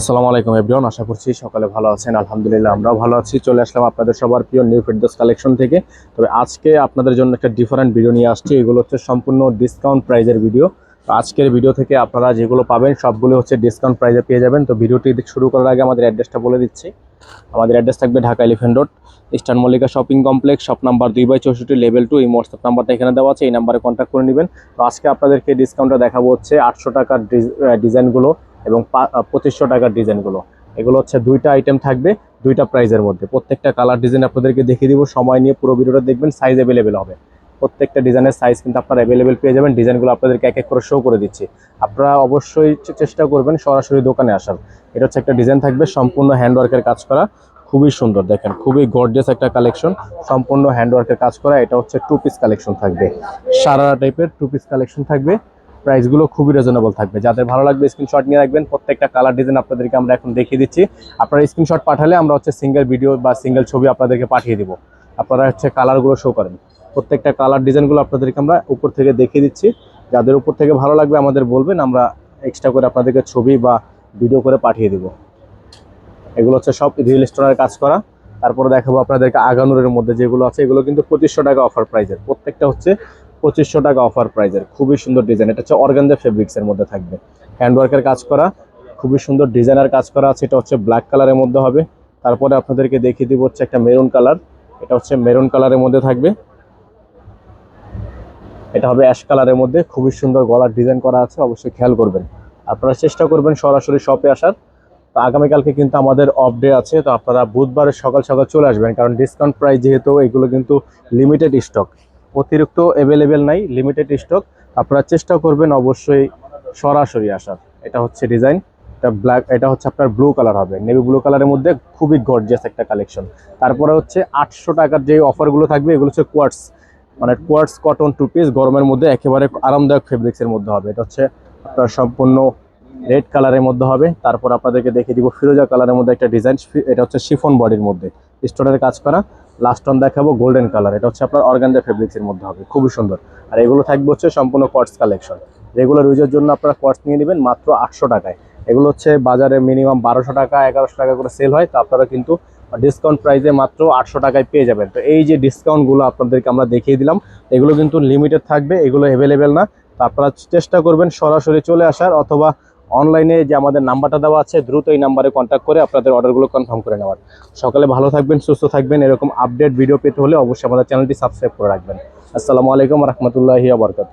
আসসালামু আলাইকুম এভরিওয়ান, আশা করছি সকালে ভালো আছেন, আলহামদুলিল্লাহ আমরাও ভালো আছি। চলে আসলাম আপনাদের সবার প্রিয় নিউ ফিটনেস কালেকশন থেকে। তবে আজকে আপনাদের জন্য একটা ডিফারেন্ট ভিডিও নিয়ে আসছি। এগুলো হচ্ছে সম্পূর্ণ ডিসকাউন্ট প্রাইজের ভিডিও তো আজকের ভিডিও থেকে আপনারা যেগুলো পাবেন, সবগুলো হচ্ছে ডিসকাউন্ট প্রাইজে পেয়ে যাবেন। তো ভিডিওটি শুরু করার আগে আমাদের অ্যাড্রেসটা বলে দিচ্ছি। আমাদের অ্যাড্রেস থাকবে Dhaka elephant road eastern Mallika shopping complex shop number দুই বাই চৌষট্টি লেভেল টু এই হোয়াটসঅ্যাপ নাম্বারটা এখানে দেওয়া আছে। এই নাম্বারে কন্ট্যাক্ট করে নেবেন। তো আজকে আপনাদেরকে ডিসকাউন্টটা দেখাবো হচ্ছে আটশো টাকার ডিজাইনগুলো এবং পঁচিশশো টাকার ডিজাইনগুলো এগুলো হচ্ছে দুইটা আইটেম থাকবে, দুইটা প্রাইজের মধ্যে। প্রত্যেকটা কালার ডিজাইন আপনাদেরকে দেখিয়ে দিব, সময় নিয়ে পুরো ভিডিওটা দেখবেন সাইজ অ্যাভেলেবেল হবে। প্রত্যেকটা ডিজাইনের সাইজ কিন্তু আপনারা অ্যাভেলেবেল পেয়ে যাবেন ডিজাইনগুলো আপনাদেরকে এক এক করে শো করে দিচ্ছি। আপনারা অবশ্যই চেষ্টা করবেন সরাসরি দোকানে আসার। এটা হচ্ছে একটা ডিজাইন থাকবে, সম্পূর্ণ হ্যান্ডওয়ার্কের কাজ করা। খুবই সুন্দর, দেখেন, খুবই গর্জিয়াস একটা কালেকশন সম্পূর্ণ হ্যান্ডওয়ার্কের কাজ করা। এটা হচ্ছে টু পিস কালেকশন থাকবে। সারা টাইপের টু পিস কালেকশন থাকবে। প্রাইসগুলো খুবই রিজনেবল থাকবে। যাদের ভালো লাগবে স্ক্রিনশট নিয়ে রাখবেন, প্রত্যেকটা কালার ডিজাইন আপনাদেরকে আমরা এখন দেখিয়ে দিচ্ছি। আপনারা স্ক্রিনশট পাঠালে আমরা হচ্ছে সিঙ্গেল ভিডিও বা সিঙ্গেল ছবি আপনাদেরকে পাঠিয়ে দিব। আপনারা হচ্ছে কালারগুলো শো করেন। প্রত্যেকটা কালার ডিজাইনগুলো আপনাদেরকে আমরা উপর থেকে দেখিয়ে দিচ্ছি। যাদের উপর থেকে ভালো লাগবে আমাদের বলবেন, আমরা এক্সট্রা করে আপনাদেরকে ছবি বা ভিডিও করে পাঠিয়ে দিব। এগুলো হচ্ছে সব রিয়েল স্টোনের কাজ করা। তারপরে দেখাবো আপনাদেরকে আগানুরের মধ্যে যেগুলো আছে, এগুলো কিন্তু পঁচিশশো টাকা অফার প্রাইজের প্রত্যেকটা হচ্ছে পঁচিশশো টাকা অফার প্রাইজের খুবই সুন্দর ডিজাইন এটা হচ্ছে অর্গানজা ফেব্রিক্সের মধ্যে থাকবে। হ্যান্ডওয়ার্কের কাজ করা, খুবই সুন্দর ডিজাইনার কাজ করা আছে। এটা হচ্ছে ব্ল্যাক কালারের মধ্যে হবে। তারপরে আপনাদেরকে দেখিয়ে দিব হচ্ছে একটা মেরুন কালার এটা হচ্ছে মেরুন কালারের মধ্যে থাকবে। এটা হবে অ্যাশ কালারের মধ্যে। খুবই সুন্দর গলার ডিজাইন করা আছে। অবশ্যই খেয়াল করবেন। আপনারা চেষ্টা করবেন সরাসরি শপে আসার। তো আগামীকালকে কিন্তু আমাদের অফ ডে আছে। তো আপনারা বুধবারে সকাল সকাল চলে আসবেন। কারণ ডিসকাউন্ট প্রাইস যেহেতু, এগুলো কিন্তু লিমিটেড স্টক অতিরিক্ত অ্যাভেলেবেল নাই লিমিটেড স্টক আপনারা চেষ্টা করবেন অবশ্যই সরাসরি আসার। এটা হচ্ছে ডিজাইন এটা ব্ল্যাক এটা হচ্ছে আপনার ব্লু কালার হবে। নেভি ব্লু কালারের মধ্যে খুবই গর্জিয়াস একটা কালেকশন তারপরে হচ্ছে আটশো টাকার যে অফারগুলো থাকবে, এগুলো হচ্ছে কোয়ার্টস মানে কোয়ার্টস কটন টু পিস গরমের মধ্যে একেবারে আরামদায়ক ফেব্রিক্সের মধ্যে হবে। এটা হচ্ছে আপনার সম্পূর্ণ রেড কালারের মধ্যে হবে। তারপর আপনাদেরকে দেখিয়ে দিব ফিরোজা কালারের মধ্যে একটা ডিজাইন এটা হচ্ছে শিফন বডির মধ্যে। স্টোনের কাজ করা। লাস্ট অন দেখাবো গোল্ডেন কালার এটা হচ্ছে আপনার অর্গানজা ফেব্রিক্সের মধ্যে হবে, খুবই সুন্দর। আর এগুলো থাকবে হচ্ছে সম্পূর্ণ কটস কালেকশন রেগুলার ইউজের জন্য আপনারা কটস নিয়ে নেবেন মাত্র আটশো টাকায়। এগুলো হচ্ছে বাজারে মিনিমাম বারোশো টাকা, এগারোশো টাকা করে সেল হয়, তো আপনারা কিন্তু ডিসকাউন্ট প্রাইসে মাত্র আটশো টাকায় পেয়ে যাবেন। তো এই যে ডিসকাউন্টগুলো আপনাদেরকে আমরা দেখিয়ে দিলাম, এগুলো কিন্তু লিমিটেড থাকবে, এগুলো অ্যাভেলেবেল না। তো আপনারা চেষ্টা করবেন সরাসরি চলে আসার, অথবা অনলাইনে যে আমাদের নাম্বারটা দেওয়া আছে, দ্রুত এই নাম্বারে কন্ট্যাক্ট করে আপনাদের অর্ডারগুলো কনফার্ম করে নেওয়ার। সকালে ভালো থাকবেন, সুস্থ থাকবেন, এরকম আপডেট ভিডিও পেতে হলে অবশ্যই আমাদের চ্যানেলটি সাবস্ক্রাইব করে রাখবেন। আসসালামু আলাইকুম রহমতুল্লাহি আবরকাত